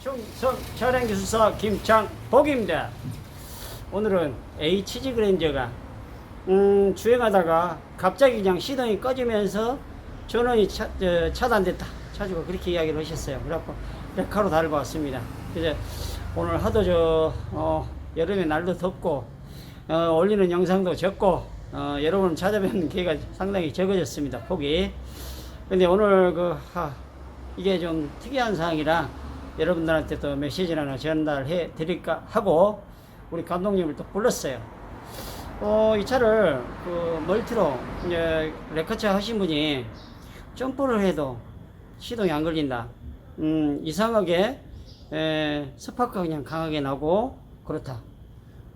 충성 촬영기술사 김창복입니다. 오늘은 HG 그랜저가 음, 주행하다가 갑자기 그냥 시동이 꺼지면서 전원이 차, 저, 차단됐다. 차주가 그렇게 이야기를 하셨어요. 그래갖고 레카로 왔습니다. 그래서 오늘 하도 저 어, 여름에 날도 덥고 어, 올리는 영상도 적고 어, 여러분 찾아뵙는 기회가 상당히 적어졌습니다. 폭이. 근데 오늘 그 하, 이게 좀 특이한 사항이라 여러분들한테 또 메시지를 하나 전달해 드릴까 하고 우리 감독님을 또 불렀어요. 어, 이 차를 그 멀티로 이제 레커차 하신 분이 점프를 해도 시동이 안 걸린다. 음, 이상하게 에, 스파크가 그냥 강하게 나고 그렇다.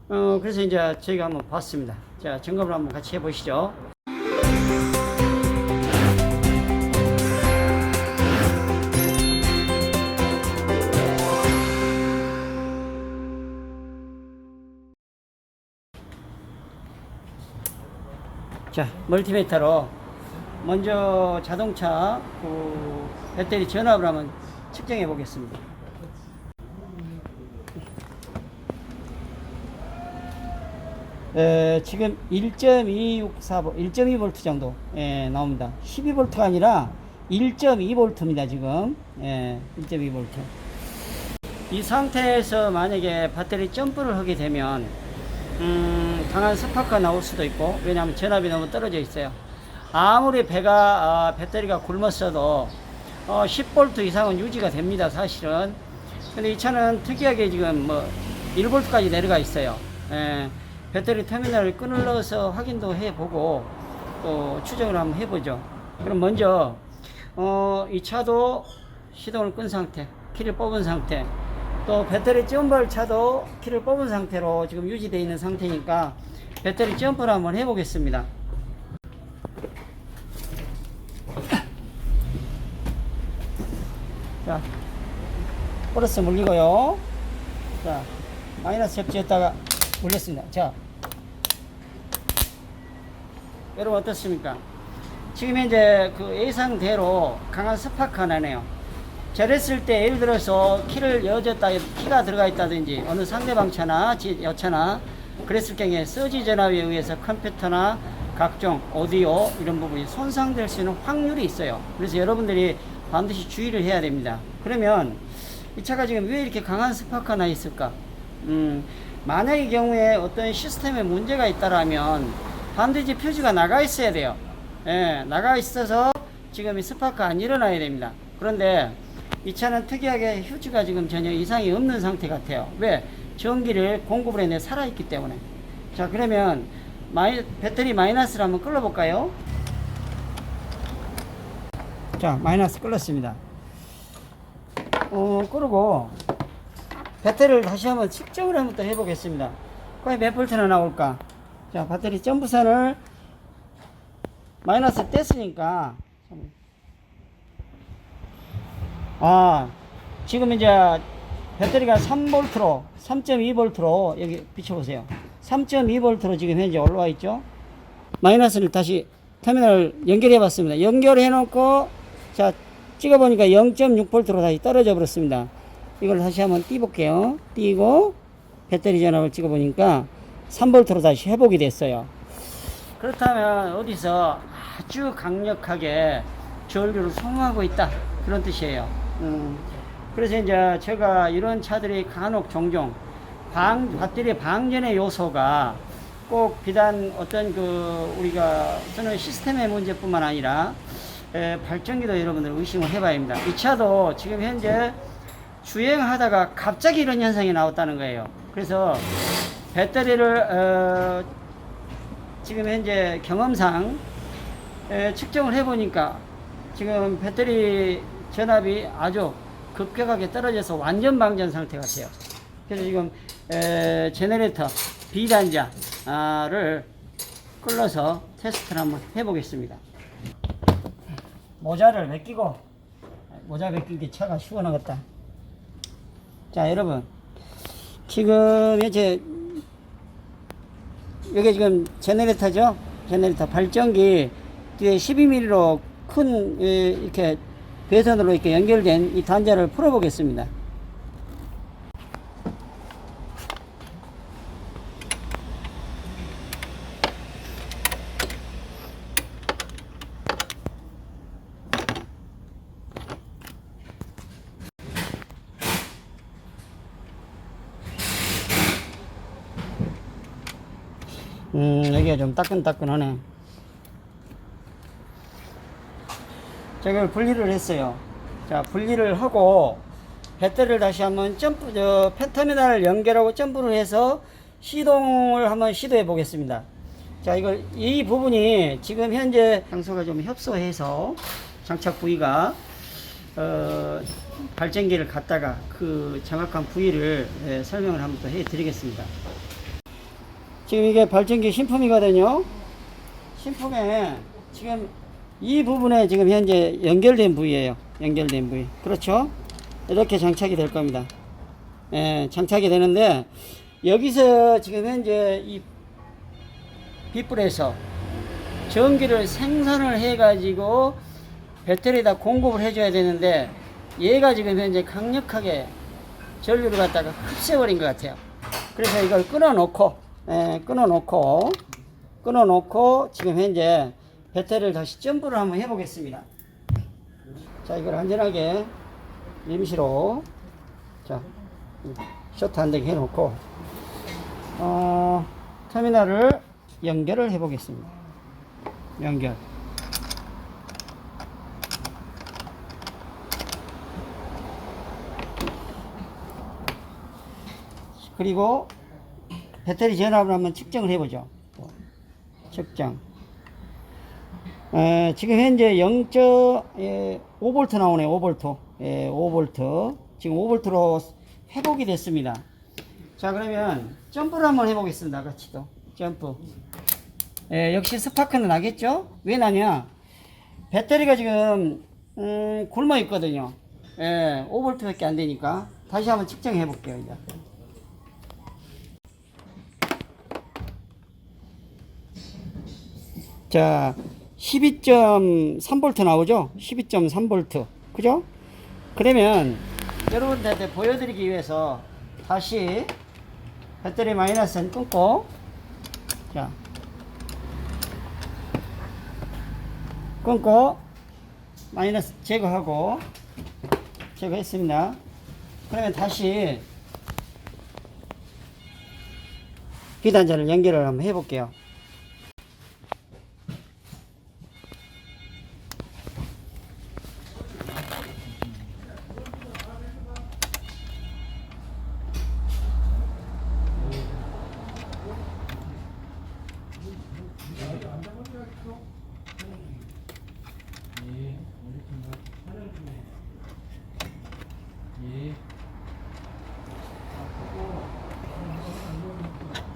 어, 그래서 이제 저희가 한번 봤습니다. 자, 점검을 한번 같이 해보시죠. 자, 멀티미터로 먼저 자동차 그 배터리 전압을 한번 측정해 보겠습니다. 에, 지금 1.264V, 1.2V 정도 예, 나옵니다. 12V가 아니라 1.2V입니다. 지금 예, 1.2V. 이 상태에서 만약에 배터리 점프를 하게 되면 음, 강한 스파크가 나올 수도 있고 왜냐하면 전압이 너무 떨어져 있어요. 아무리 배가 아, 배터리가 굶었어도 어, 10V 이상은 유지가 됩니다. 사실은. 근데 이 차는 특이하게 지금 뭐 1V까지 내려가 있어요. 예, 배터리 터미널을 끈을 넣어서 확인도 해보고 또 추정을 한번 해보죠. 그럼 먼저 어, 이 차도 시동을 끈 상태, 키를 뽑은 상태, 또 배터리 점프할 차도 키를 뽑은 상태로 지금 유지되어 있는 상태니까 배터리 점프를 한번 해보겠습니다. 자, 플러스 물리고요. 자, 마이너스 접지했다가 물렸습니다. 자, 여러분 어떻습니까? 지금 현재 그 예상대로 강한 스파크가 나네요. 저랬을 때 예를 들어서 키를 여졌다, 키가 들어가 있다든지 어느 상대방 차나 지- 여차나 그랬을 경우에 서지 전압에 의해서 컴퓨터나 각종 오디오 이런 부분이 손상될 수 있는 확률이 있어요. 그래서 여러분들이 반드시 주의를 해야 됩니다. 그러면 이 차가 지금 왜 이렇게 강한 스파크가 나 있을까? 음, 만약의 경우에 어떤 시스템에 문제가 있다라면 반드시 표지가 나가 있어야 돼요. 예, 나가 있어서 지금 이 스파크가 안 일어나야 됩니다. 그런데 이 차는 특이하게 휴지가 지금 전혀 이상이 없는 상태 같아요. 왜? 전기를 공급을 해내 살아있기 때문에. 자, 그러면 마이, 배터리 마이너스를 한번 끌어볼까요? 자, 마이너스 끌었습니다. 어, 끄고 배터리를 다시 한번 측정을 한번 또 해보겠습니다. 과연 몇 볼트나 나올까? 자, 배터리 점프선을 마이너스 뗐으니까 아, 지금 이제 배터리가 3볼트로 3.2볼트로 여기 비춰보세요. 3.2볼트로 지금 현재 올라와 있죠. 마이너스를 다시 터미널 연결해 봤습니다. 연결해 놓고 자 찍어보니까 0.6볼트로 다시 떨어져 버렸습니다. 이걸 다시 한번 띄볼게요. 띄고 배터리 전압을 찍어보니까 3볼트로 다시 회복이 됐어요. 그렇다면 어디서 아주 강력하게 전류를 소모하고 있다 그런 뜻이에요. 음, 그래서 이제 제가 이런 차들이 간혹 종종 방 배터리 방전의 요소가 꼭 비단 어떤 그 우리가 쓰는 시스템의 문제뿐만 아니라 에, 발전기도 여러분들 의심을 해봐야 합니다. 이 차도 지금 현재 주행하다가 갑자기 이런 현상이 나왔다는 거예요. 그래서 배터리를 어, 지금 현재 경험상 에, 측정을 해보니까 지금 배터리 전압이 아주 급격하게 떨어져서 완전 방전 상태 같아요. 그래서 지금 에, 제네레이터 B단자를 끌어서 테스트를 한번 해보겠습니다. 모자를 벗기고 모자 벗기기 차가 시원하겠다. 자 여러분 지금 현재 여기 지금 제네레이터죠? 제네레이터 발전기 뒤에 12mm로 큰 예, 이렇게 배선으로 이렇게 연결된 이 단자를 풀어보겠습니다. 음 여기가 좀 따끈따끈하네 자, 이걸 분리를 했어요. 자, 분리를 하고, 배터리를 다시 한번 점프, 저, 펜터미널을 연결하고 점프를 해서 시동을 한번 시도해 보겠습니다. 자, 이걸, 이 부분이 지금 현재 장소가 좀 협소해서 장착 부위가, 어, 발전기를 갖다가 그 정확한 부위를 예, 설명을 한번 또해 드리겠습니다. 지금 이게 발전기 신품이거든요. 신품에 지금 이 부분에 지금 현재 연결된 부위예요. 연결된 부위. 그렇죠? 이렇게 장착이 될 겁니다. 예, 장착이 되는데 여기서 지금 현재 이 빗불에서 전기를 생산을 해 가지고 배터리에다 공급을 해줘야 되는데 얘가 지금 현재 강력하게 전류를 갖다가 흡수해버린 것 같아요. 그래서 이걸 끊어 놓고, 예, 끊어 놓고, 끊어 놓고, 지금 현재 배터리를 다시 점프를 한번 해보겠습니다. 자, 이걸 안전하게 임시로, 자, 쇼트 안 되게 해놓고, 어, 터미널을 연결을 해보겠습니다. 연결. 그리고 배터리 전압을 한번 측정을 해보죠. 또 측정. 에, 지금 현재 0.5V 나오네요. 5V. 예, 5V. 지금 5V로 회복이 됐습니다. 자, 그러면 점프를 한번 해보겠습니다. 같이 또. 점프. 예, 역시 스파크는 나겠죠? 왜 나냐? 배터리가 지금, 음, 굶어 있거든요. 예, 5V밖에 안 되니까. 다시 한번 측정해 볼게요, 이제. 자, 12.3V 나오죠? 12.3V. 그죠? 그러면 여러분들한테 보여드리기 위해서 다시 배터리 마이너스는 끊고, 자, 끊고, 마이너스 제거하고, 제거했습니다. 그러면 다시 비단자를 연결을 한번 해볼게요.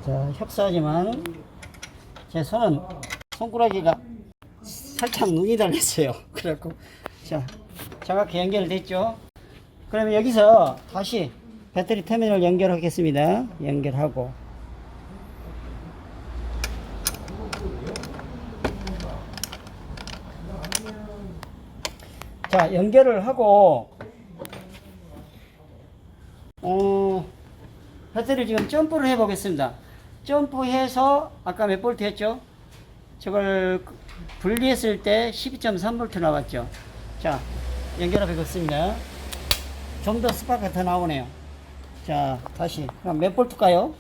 자, 협소하지만 제 손은 손가락이가 살짝 눈이 달렸어요. 그래갖고 자, 정확히 연결됐죠? 그러면 여기서 다시 배터리 터미널 연결하겠습니다. 연결하고 자, 연결을 하고 어, 배터리 지금 점프를 해 보겠습니다. 점프해서 아까 몇 볼트 했죠? 저걸 분리했을 때 12.3볼트 나왔죠. 자, 연결해 보겠습니다. 좀 더 스파크가 더 나오네요. 자, 다시. 그럼 몇 볼트일까요?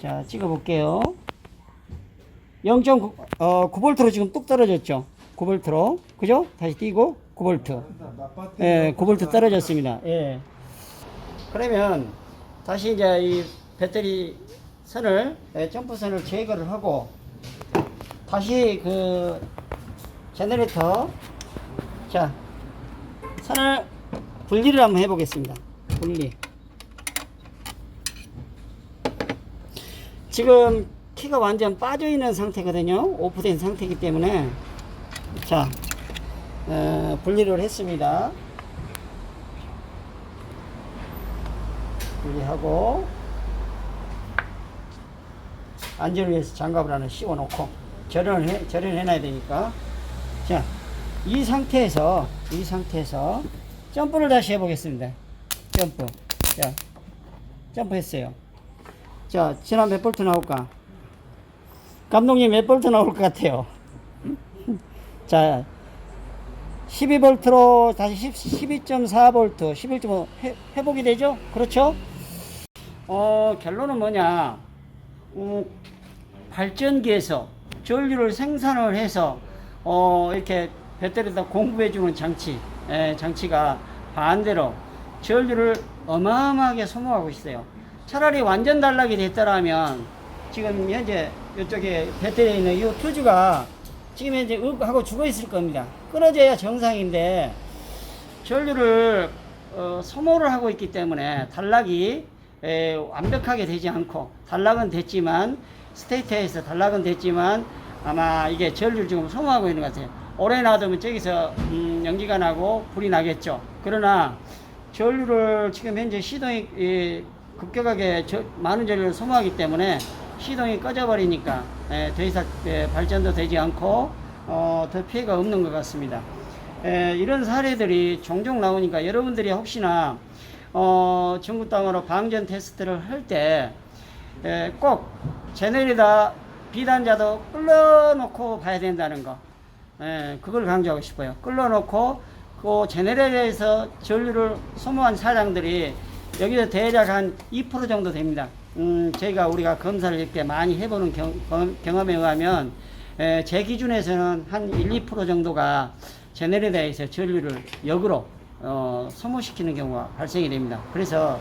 자, 찍어 볼게요. 0.9, 어, 9볼트로 지금 뚝 떨어졌죠. 9볼트로. 그죠? 다시 띄고 9볼트. 예, 9볼트 떨어졌습니다. 예. 그러면 다시 이제 이 배터리 선을 예, 점프 선을 제거를 하고 다시 그 제너레이터 자 선을 분리를 한번 해보겠습니다. 분리. 지금 키가 완전 빠져 있는 상태거든요. 오프된 상태이기 때문에 자 어, 분리를 했습니다. 분리하고 안전을 위해서 장갑을 하나 씌워 놓고 절연을 해, 절연해 놔야 되니까. 자 이 상태에서 이 상태에서 점프를 다시 해보겠습니다. 점프. 자 점프 했어요. 자 지난 몇 볼트 나올까? 감독님 몇 볼트 나올 것 같아요? 자 12볼트로 다시 12.4볼트 11.5 회복이 되죠? 그렇죠 어, 결론은 뭐냐? 어, 발전기에서 전류를 생산을 해서 어, 이렇게 배터리에다 공급해주는 장치, 예, 장치가 반대로 전류를 어마어마하게 소모하고 있어요. 차라리 완전 단락이 됐더라면 지금 현재 이쪽에 배터리에 있는 이 퓨즈가 지금 현재 윽 하고 죽어 있을 겁니다. 끊어져야 정상인데 전류를 어, 소모를 하고 있기 때문에 단락이 에, 완벽하게 되지 않고 단락은 됐지만 스테이트에서 단락은 됐지만 아마 이게 전류를 지금 소모하고 있는 것 같아요. 오래 놔두면 저기서 음, 연기가 나고 불이 나겠죠. 그러나 전류를 지금 현재 시동이 이, 급격하게 저, 많은 전류를 소모하기 때문에 시동이 꺼져버리니까 에, 더 이상 에, 발전도 되지 않고 어, 더 피해가 없는 것 같습니다. 에, 이런 사례들이 종종 나오니까 여러분들이 혹시나 어, 중국 땅으로 방전 테스트를 할 때꼭 제네리다 비단자도 끌어놓고 봐야 된다는 거. 예, 그걸 강조하고 싶어요. 끌어놓고 그 제네레에서 전류를 소모한 사장들이 여기서 대략 한 2% 정도 됩니다. 음, 저희가 우리가 검사를 이렇게 많이 해보는 경, 험- 경험에 의하면 에, 제 기준에서는 한 1, 2% 정도가 제네레다에서 전류를 역으로 어, 소모시키는 경우가 발생이 됩니다. 그래서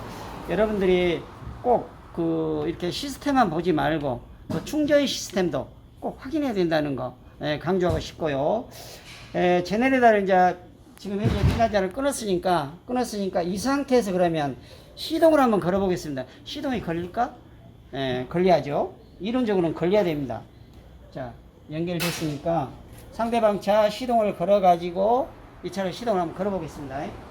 여러분들이 꼭 그 이렇게 시스템만 보지 말고 그 충전 시스템도 꼭 확인해야 된다는 거 예, 강조하고 싶고요. 에, 제네레다를 이제 지금 현재 비나자를 끊었으니까 끊었으니까 이 상태에서 그러면 시동을 한번 걸어보겠습니다. 시동이 걸릴까? 예, 걸려야죠. 이론적으로는 걸려야 됩니다. 자, 연결됐으니까 상대방 차 시동을 걸어 가지고 이 차를 시동을 한번 걸어보겠습니다.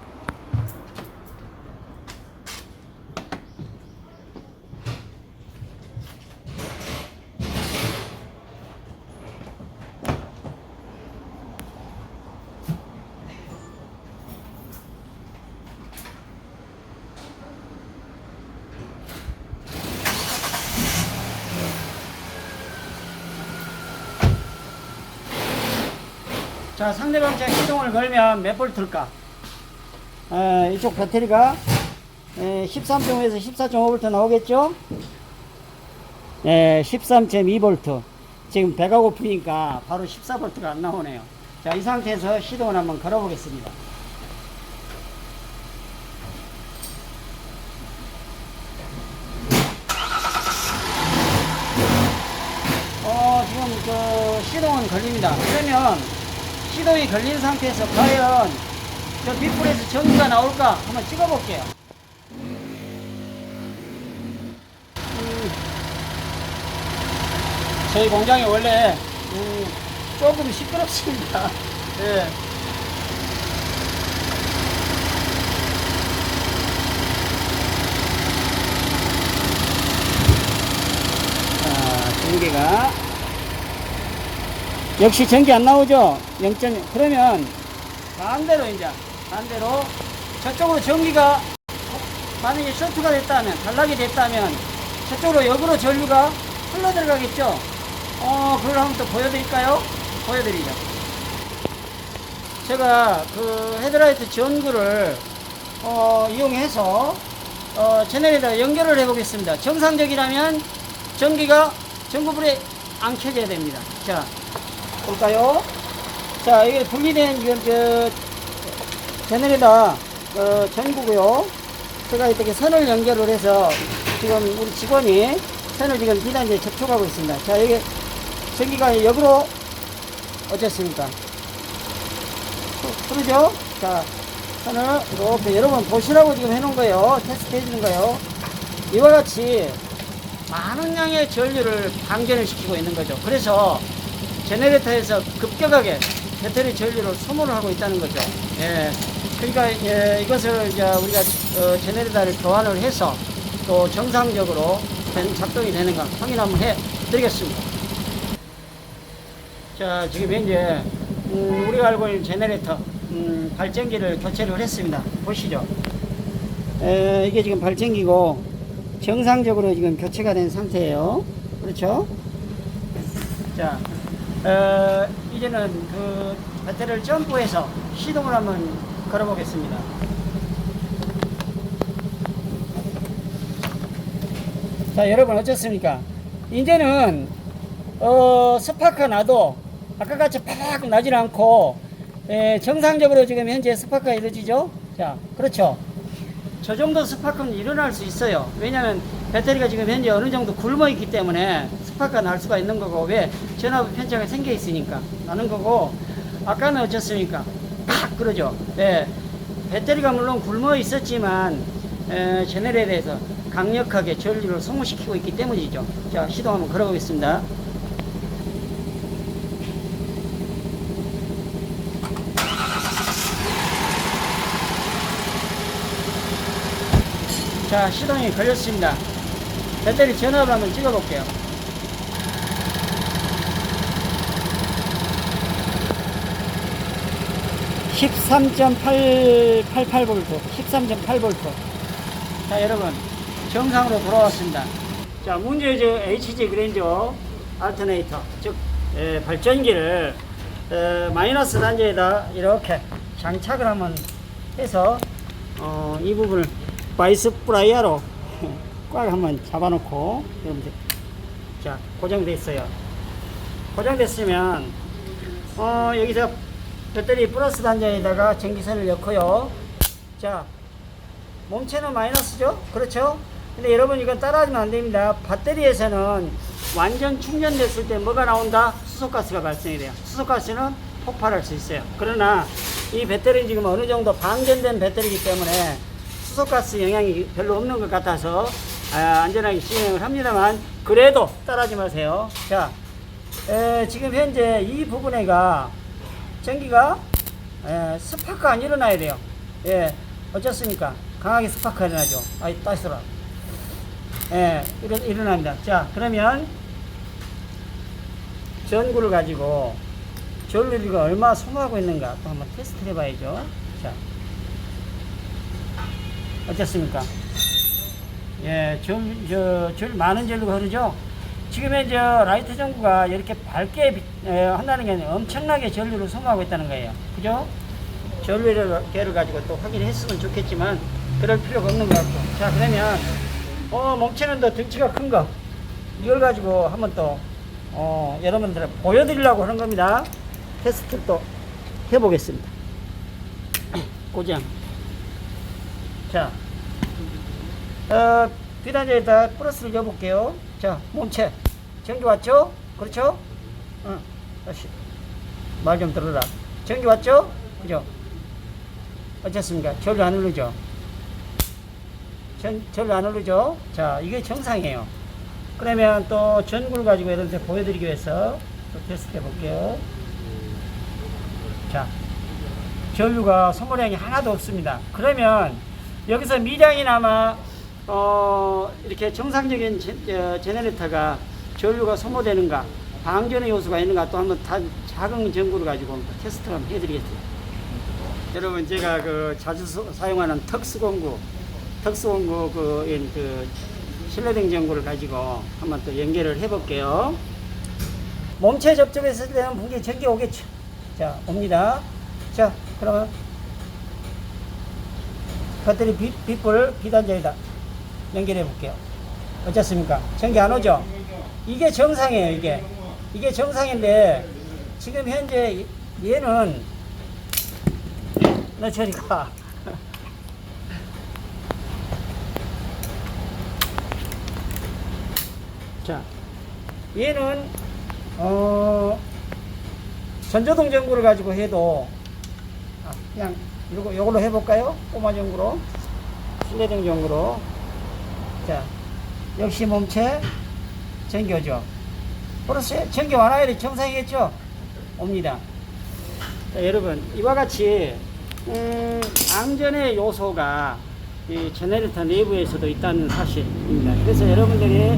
자, 상대방 차 시동을 걸면 몇 볼트일까? 에, 이쪽 배터리가 13.5에서 14.5V 나오겠죠? 네, 13.2V. 지금 배가 고프니까 바로 14V가 안 나오네요. 자, 이 상태에서 시동을 한번 걸어보겠습니다. 어, 지금 그 시동은 걸립니다. 그러면 시동이 걸린 상태에서 과연 저 빗불에서 전기가 나올까 한번 찍어볼게요. 음, 저희 공장이 원래 음, 조금 시끄럽습니다. 예. 자, 전기가 역시 전기 안 나오죠? 0점 그러면 반대로 이제 반대로 저쪽으로 전기가 만약에 쇼트가 됐다면 단락이 됐다면 저쪽으로 역으로 전류가 흘러 들어가겠죠? 어 그걸 한번 또 보여드릴까요? 보여드리죠. 제가 그 헤드라이트 전구를 어, 이용해서 어, 채널에다 연결을 해 보겠습니다. 정상적이라면 전기가 전구불에 안 켜져야 됩니다. 자, 볼까요? 자, 이게 분리된 이건 저 채널에다 어, 전구고요. 제가 이렇게 선을 연결을 해서 지금 우리 직원이 선을 지금 비단지에 접촉하고 있습니다. 자, 여기 전기가 역으로 어쨌습니까? 푸- 푸르죠? 자, 선을 이렇게 여러분 보시라고 지금 해놓은 거예요. 테스트 해주는 거예요. 이와 같이 많은 양의 전류를 방전을 시키고 있는 거죠. 그래서 제네레이터에서 급격하게 배터리 전류를 소모를 하고 있다는 거죠. 예. 그러니까 예, 이것을 이제 우리가 어, 제네레이터를 교환을 해서 또 정상적으로 된- 작동이 되는가 확인 한번 해 드리겠습니다. 자, 지금 현재 음, 우리가 알고 있는 제네레이터 음, 발전기를 교체를 했습니다. 보시죠. 에, 이게 지금 발전기고 정상적으로 지금 교체가 된 상태예요. 그렇죠? 자, 어, 이제는 그 배터리를 점프해서 시동을 한번 걸어보겠습니다. 자, 여러분 어떻습니까? 이제는 어, 스파크 나도 아까 같이 팍 나질 않고 에, 정상적으로 지금 현재 스파크가 이루어지죠? 자, 그렇죠. 저 정도 스파크는 일어날 수 있어요. 왜냐하면 배터리가 지금 현재 어느 정도 굶어 있기 때문에 스파크가 날 수가 있는 거고 왜 전압 편차가 생겨 있으니까 나는 거고 아까는 어쩌습니까? 팍 그러죠. 예. 배터리가 물론 굶어 있었지만 에, 제네레이터에서 강력하게 전류를 소모시키고 있기 때문이죠. 자 시동 한번 걸어보겠습니다. 자 시동이 걸렸습니다. 배터리 전압을 한번 찍어 볼게요. (13.888V) 13.8V 자 여러분 정상으로 돌아왔습니다. 자 문제 저 HG 그랜저 알터네이터 즉 에, 발전기를 에, 마이너스 단자에다 이렇게 장착을 한번 해서 어, 이 부분을 바이스 프라이어로 꽉 한번 잡아놓고 여러분들 자 고정됐어요. 고정됐으면 어, 여기서 배터리 플러스 단자에다가 전기선을 넣고요. 자 몸체는 마이너스죠? 그렇죠? 근데 여러분 이건 따라하면 안 됩니다. 배터리에서는 완전 충전됐을 때 뭐가 나온다? 수소가스가 발생이 돼요. 수소가스는 폭발할 수 있어요. 그러나 이 배터리는 지금 어느 정도 방전된 배터리이기 때문에 수소가스 영향이 별로 없는 것 같아서 아, 안전하게 진행을 합니다만 그래도 따라하지 마세요. 자 에, 지금 현재 이 부분에가 전기가 에, 스파크가 안 일어나야 돼요. 예 어쩌습니까? 강하게 스파크가 일어나죠. 아이 따스라 예 일어, 일어납니다. 자 그러면 전구를 가지고 전류가 얼마 소모하고 있는가 또 한번 테스트 해봐야죠. 자 어떻습니까? 예, 전, 저, 전 많은 전류가 흐르죠? 지금 현재 라이트 전구가 이렇게 밝게 한다는 게 엄청나게 전류를 소모하고 있다는 거예요. 그죠? 전류를 가지고 또 확인했으면 좋겠지만 그럴 필요가 없는 것 같고. 자, 그러면 어, 몸체는 더 덩치가 큰 거. 이걸 가지고 한번 또 어, 여러분들 보여드리려고 하는 겁니다. 테스트를 또 해보겠습니다. 고장. 자, 어, 비단자에다 플러스를 넣어볼게요. 자, 몸체. 전기 왔죠? 그렇죠? 응. 다시. 말 좀 들어라. 전기 왔죠? 그죠? 어쨌습니까? 전류 안 흐르죠? 전, 전류 안 흐르죠? 자, 이게 정상이에요. 그러면 또 전구를 가지고 여러분들 보여드리기 위해서 또 테스트 해볼게요. 자, 전류가 소모량이 하나도 없습니다. 그러면 여기서 미량이나마 어, 이렇게 정상적인 제, 어, 제네레이터가 전류가 소모되는가 방전의 요소가 있는가 또 한번 다 작은 전구를 가지고 테스트를 한번 해드리겠습니다. 여러분 제가 그 자주 소- 사용하는 특수공구 특수공구 그, 인- 그 실내등 전구를 가지고 한번 또 연결을 해볼게요. 몸체 접촉했을 때는 분기 전기 오겠죠. 자 옵니다. 자 그러면 배터리 빛, 빛불 비단자에다 연결해 볼게요. 어떻습니까? 전기 안 오죠? 이게 정상이에요, 이게. 이게 정상인데, 지금 현재 얘는, 너 저리 가. 자, 얘는, 어, 전조동 전구를 가지고 해도, 아, 그냥, 요거, 요걸로 해볼까요? 꼬마 전구로. 실내등 전구로. 자, 역시 몸체 전교죠. 플러스 전기 완화율이 정상이겠죠? 옵니다. 자, 여러분, 이와 같이, 음, 안전의 요소가 이 제네레이터 내부에서도 있다는 사실입니다. 그래서 여러분들이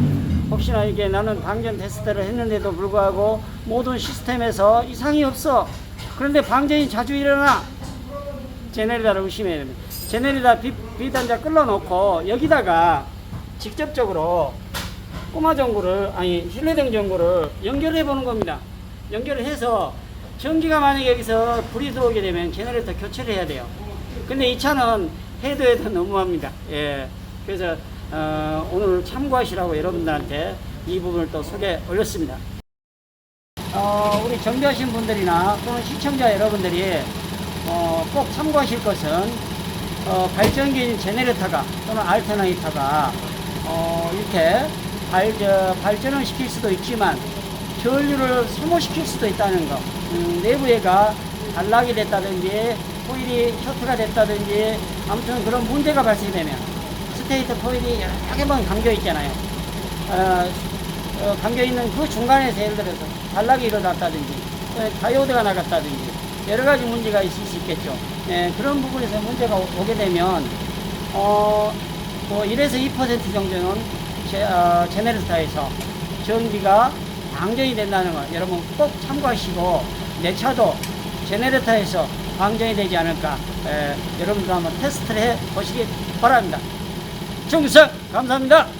혹시나 이게 나는 방전 테스트를 했는데도 불구하고 모든 시스템에서 이상이 없어. 그런데 방전이 자주 일어나. 제네리다를 의심해야 됩니다. 제네리다 비, 비단자 끌어놓고 여기다가 직접적으로 꼬마 전구를 아니 실내등 전구를 연결해 보는 겁니다. 연결을 해서 전기가 만약에 여기서 불이 들어오게 되면 제네레이터 교체를 해야 돼요. 근데 이 차는 해도 해도 너무합니다. 예. 그래서 어, 오늘 참고하시라고 여러분들한테 이 부분을 또 소개 올렸습니다. 어, 우리 정비하신 분들이나 또는 시청자 여러분들이 어, 꼭 참고하실 것은 어, 발전기인 제네레터가 또는 알터나이터가 어, 이렇게 발, 저, 발전을 시킬 수도 있지만 전류를 소모시킬 수도 있다는 거. 음, 내부에가 단락이 됐다든지 코일이 셔트가 됐다든지 아무튼 그런 문제가 발생되면 스테이터 코일이 여러 개만 감겨 있잖아요. 어, 어, 감겨 있는 그 중간에서 예를 들어서 단락이 일어났다든지 또 다이오드가 나갔다든지 여러 가지 문제가 있을 수 있겠죠. 예, 그런 부분에서 문제가 오- 오게 되면 어, 뭐 1에서 2% 정도는 제, 어, 제네레이터에서 전기가 방전이 된다는 거 여러분 꼭 참고하시고 내 차도 제네레이터에서 방전이 되지 않을까 에, 여러분도 한번 테스트를 해 보시기 바랍니다. 정규석 감사합니다.